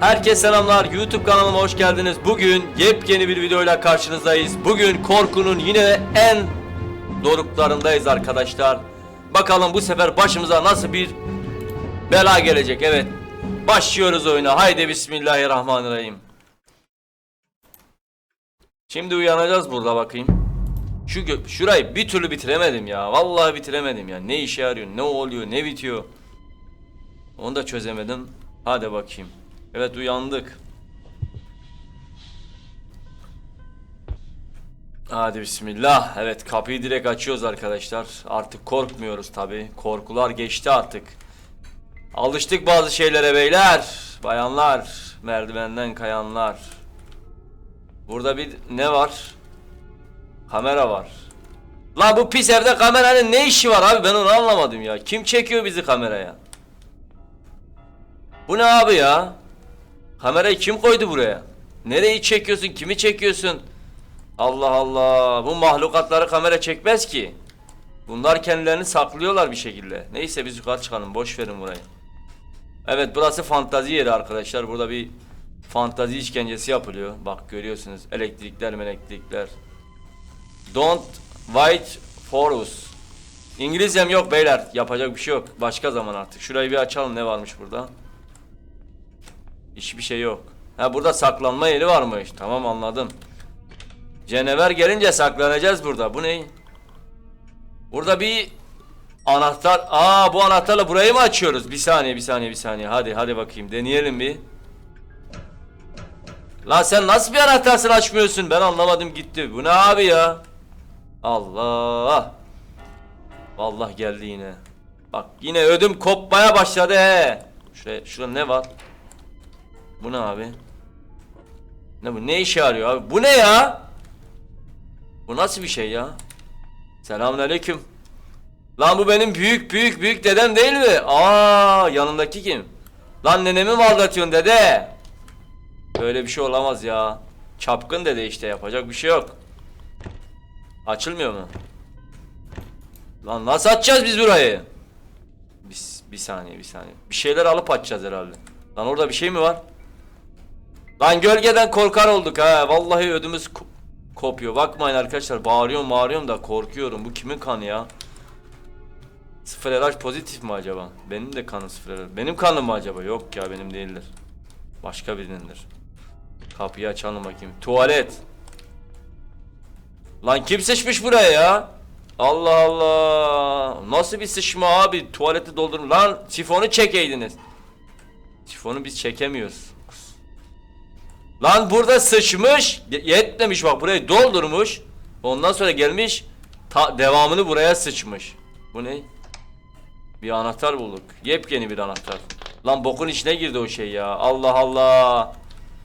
Herkese selamlar. YouTube kanalıma hoş geldiniz. Bugün yepyeni bir videoyla karşınızdayız. Bugün korkunun yine en doruklarındayız arkadaşlar. Bakalım bu sefer başımıza nasıl bir bela gelecek. Evet. Başlıyoruz oyuna. Haydi bismillahirrahmanirrahim. Şimdi uyanacağız burada bakayım. Şu şurayı bir türlü bitiremedim ya. Vallahi bitiremedim ya. Ne işe yarıyor? Ne oluyor? Ne bitiyor? Onu da çözemedim. Hadi bakayım. Evet uyandık. Hadi bismillah. Evet kapıyı direkt açıyoruz arkadaşlar. Artık korkmuyoruz tabi. Korkular geçti artık. Alıştık bazı şeylere beyler. Bayanlar. Merdivenden kayanlar. Burada bir ne var? Kamera var. La bu pis evde kameranın ne işi var abi ben onu anlamadım ya. Kim çekiyor bizi kameraya? Bu ne abi ya? Kamerayı kim koydu buraya? Nereyi çekiyorsun? Kimi çekiyorsun? Allah Allah. Bu mahlukatları kamera çekmez ki. Bunlar kendilerini saklıyorlar bir şekilde. Neyse biz yukarı çıkalım. Boş verin burayı. Evet burası fantazi yeri arkadaşlar. Burada bir fantazi işkencesi yapılıyor. Bak görüyorsunuz. Elektrikler elektrikler. Don't wait for us. İngilizcem yok beyler. Yapacak bir şey yok. Başka zaman artık. Şurayı bir açalım ne varmış burada. Hiçbir şey yok. Ha burada saklanma yeri varmış. Tamam anladım. Cenever gelince saklanacağız burada. Bu ne? Burada bir anahtar. Aa bu anahtarla burayı mı açıyoruz? Bir saniye, bir saniye, bir saniye. Hadi, hadi bakayım. Deneyelim bir. Lan sen nasıl bir anahtarsın açmıyorsun? Ben anlamadım gitti. Bu ne abi ya? Allah. Vallahi geldi yine. Bak yine ödüm kopmaya başladı he. Şuraya, şurada ne var? Bu ne abi? Ne bu? Ne işe yarıyor abi? Bu ne ya? Bu nasıl bir şey ya? Selamünaleyküm. Lan bu benim büyük büyük büyük dedem değil mi? Aa yanındaki kim? Lan nenemi mi aldatıyorsun dede? Böyle bir şey olamaz ya. Çapkın dede işte yapacak bir şey yok. Açılmıyor mu? Lan nasıl açacağız biz burayı? Bir, bir saniye bir saniye. Bir şeyler alıp açacağız herhalde. Lan orada bir şey mi var? Lan gölgeden korkar olduk ha. Vallahi ödümüz ko- kopuyor. Bakmayın arkadaşlar bağırıyorum bağırıyorum da korkuyorum. Bu kimin kanı ya? Sıfır RH pozitif mi acaba? Benim de kanım sıfır RH. Benim kanım mı acaba? Yok ya benim değildir. Başka birinindir. Kapıyı açalım bakayım. Tuvalet. Lan kim sıçmış buraya ya? Allah Allah. Nasıl bir sıçma abi? Tuvaleti doldurun. Lan sifonu çekeydiniz. Sifonu biz çekemiyoruz. Lan burada sıçmış. ye- Yetmemiş bak burayı doldurmuş. Ondan sonra gelmiş. Ta devamını buraya sıçmış. Bu ne? Bir anahtar bulduk. Yepyeni bir anahtar. Lan bokun içine girdi o şey ya. Allah Allah.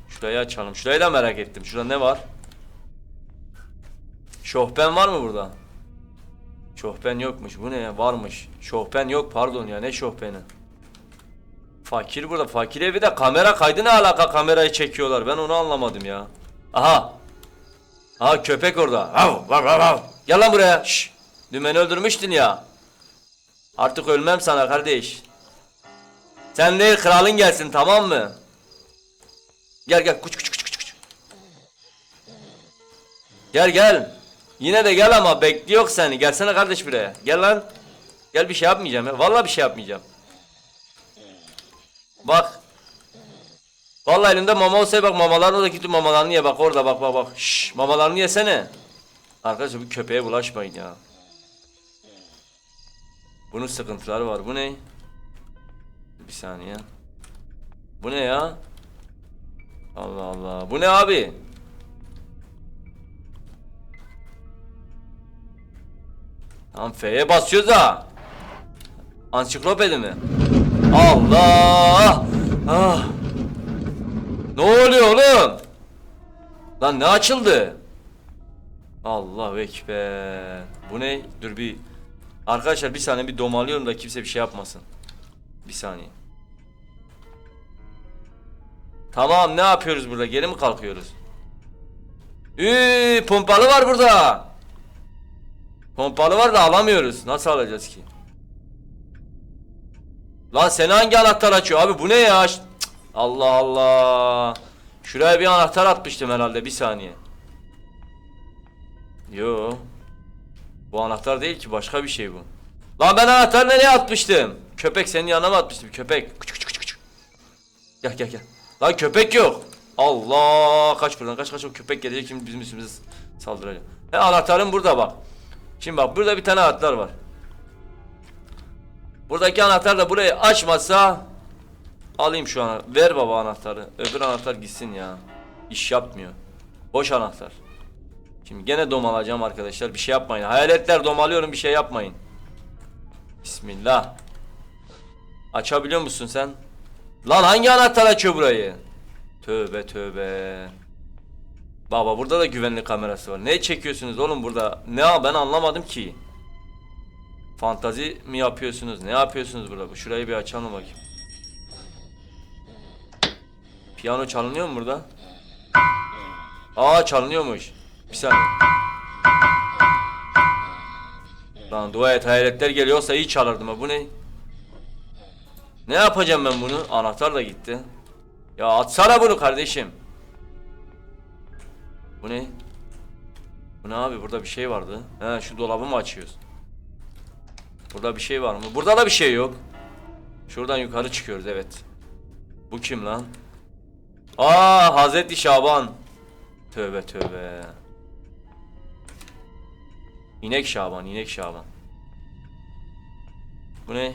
Şurayı açalım. Şurayı da merak ettim. Şurada ne var? Şohben var mı burada? Şohben yokmuş. Bu ne? Varmış. Şohben yok pardon ya. Ne şohbeni? Fakir burada. Fakir evi de kamera kaydı ne alaka kamerayı çekiyorlar. Ben onu anlamadım ya. Aha. Aha köpek orada. Hav, vav, vav, vav. Gel lan buraya. Şş. Dümeni öldürmüştün ya. Artık ölmem sana kardeş. Sen değil kralın gelsin tamam mı? Gel gel kuç kuç kuç kuç kuç. Gel gel. Yine de gel ama bekliyor seni. Gelsene kardeş buraya. Gel lan. Gel bir şey yapmayacağım ya. Vallahi bir şey yapmayacağım. Bak. Vallahi elimde mama olsaydı bak mamalarını da git mamalarını ye bak orada bak bak bak. Şşş mamalarını yesene. Arkadaşlar bu köpeğe bulaşmayın ya. Bunun sıkıntıları var. Bu ne? Bir saniye. Bu ne ya? Allah Allah. Bu ne abi? Tamam F'ye basıyoruz da. Ansiklopedi mi? Allah! Ah! Ne oluyor oğlum? Lan ne açıldı? Allah ekber. Bu ne? Dur bir. Arkadaşlar bir saniye bir domalıyorum da kimse bir şey yapmasın. Bir saniye. Tamam ne yapıyoruz burada? Geri mi kalkıyoruz? Üü, pompalı var burada. Pompalı var da alamıyoruz. Nasıl alacağız ki? Lan seni hangi anahtar açıyor abi? Bu ne ya? Allah Allah. Şuraya bir anahtar atmıştım herhalde bir saniye. Yo. Bu anahtar değil ki başka bir şey bu. Lan ben anahtarı nereye atmıştım? Köpek senin yanına mı atmıştım? Köpek. Küçük küçük küçük. Gel gel gel. Lan köpek yok. Allah kaç buradan kaç kaç o köpek gelecek şimdi bizim üstümüze saldıracak. He anahtarım burada bak. Şimdi bak burada bir tane anahtar var. Buradaki anahtar da burayı açmazsa alayım şu an. Ver baba anahtarı. Öbür anahtar gitsin ya. İş yapmıyor. Boş anahtar. Şimdi gene domalacağım arkadaşlar. Bir şey yapmayın. Hayaletler domalıyorum bir şey yapmayın. Bismillah. Açabiliyor musun sen? Lan hangi anahtar açıyor burayı? Tövbe tövbe. Baba burada da güvenlik kamerası var. Ne çekiyorsunuz oğlum burada? Ne ben anlamadım ki. Fantazi mi yapıyorsunuz? Ne yapıyorsunuz burada? Şurayı bir açalım bakayım. Piyano çalınıyor mu burada? Aa çalınıyormuş. Bir saniye. Lan dua et hayaletler geliyorsa iyi çalardım ha bu ne? Ne yapacağım ben bunu? Anahtar da gitti. Ya atsana bunu kardeşim. Bu ne? Bu ne abi? Burada bir şey vardı. He şu dolabı mı açıyoruz? Burada bir şey var mı? Burada da bir şey yok. Şuradan yukarı çıkıyoruz evet. Bu kim lan? Aa Hazreti Şaban. Tövbe tövbe. İnek Şaban, inek Şaban. Bu ne?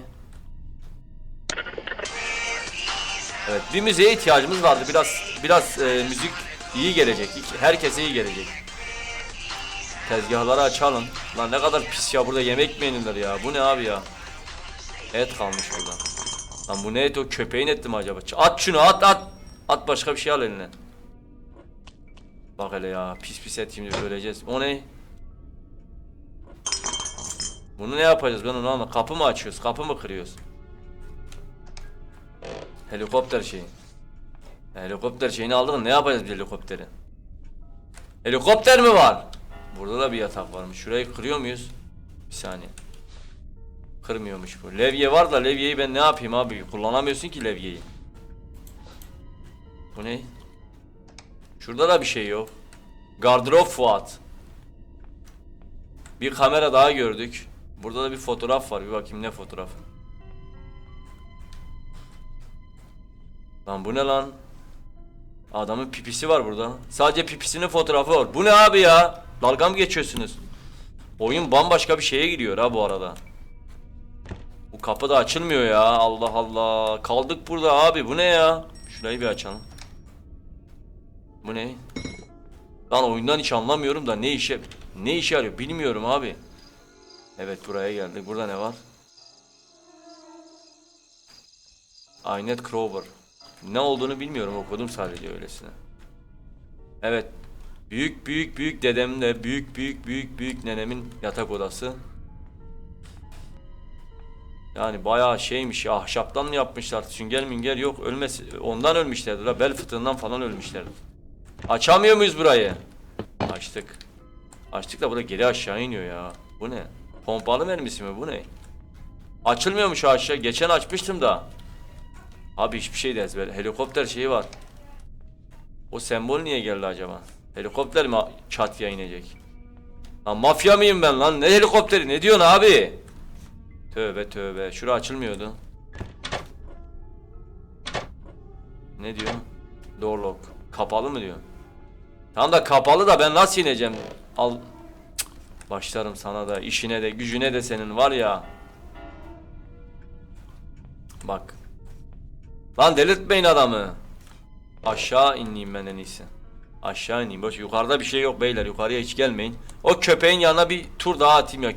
Evet, bir müziğe ihtiyacımız vardı. Biraz biraz e, müzik iyi gelecek. Herkese iyi gelecek. Tezgahları açalım. Lan ne kadar pis ya burada yemek mi yenilir ya? Bu ne abi ya? Et kalmış burada. Lan bu ne et o köpeğin eti mi acaba? At şunu at at. At başka bir şey al eline. Bak hele ya pis pis et şimdi öleceğiz. O ne? Bunu ne yapacağız ben onu anlamadım. Kapı mı açıyoruz? Kapı mı kırıyoruz? Helikopter şeyi. Helikopter şeyini aldık ne yapacağız bir helikopteri? Helikopter mi var? Burada da bir yatak varmış. Şurayı kırıyor muyuz? Bir saniye. Kırmıyormuş bu. Levye var da levyeyi ben ne yapayım abi? Kullanamıyorsun ki levyeyi. Bu ne? Şurada da bir şey yok. Gardırop Fuat. Bir kamera daha gördük. Burada da bir fotoğraf var. Bir bakayım ne fotoğraf. Lan bu ne lan? Adamın pipisi var burada. Sadece pipisinin fotoğrafı var. Bu ne abi ya? Dalga mı geçiyorsunuz? Oyun bambaşka bir şeye gidiyor ha bu arada. Bu kapı da açılmıyor ya. Allah Allah. Kaldık burada abi. Bu ne ya? Şurayı bir açalım. Bu ne? Lan oyundan hiç anlamıyorum da ne işe ne işe yarıyor bilmiyorum abi. Evet buraya geldik. Burada ne var? Aynet Crover. Ne olduğunu bilmiyorum okudum sadece öylesine. Evet. Büyük büyük büyük dedemle büyük büyük büyük büyük nenemin yatak odası. Yani bayağı şeymiş ahşaptan mı yapmışlar sünger minger yok ölmesi ondan ölmüşlerdi la bel fıtığından falan ölmüşlerdi. Açamıyor muyuz burayı? Açtık. Açtık da burada geri aşağı iniyor ya. Bu ne? Pompalı mermisi mi bu ne? Açılmıyormuş aşağı. Geçen açmıştım da. Abi hiçbir şey de ezber. Helikopter şeyi var. O sembol niye geldi acaba? Helikopter mi çatıya inecek? Lan mafya mıyım ben lan? Ne helikopteri? Ne diyorsun abi? Tövbe tövbe. Şura açılmıyordu. Ne diyor? Door lock. Kapalı mı diyor? Tam da kapalı da ben nasıl ineceğim? Al. Başlarım sana da, işine de, gücüne de senin var ya. Bak. Lan delirtmeyin adamı. Aşağı ineyim ben en iyisi. Aşağı ineyim. Boş yukarıda bir şey yok beyler. Yukarıya hiç gelmeyin. O köpeğin yanına bir tur daha atayım ya.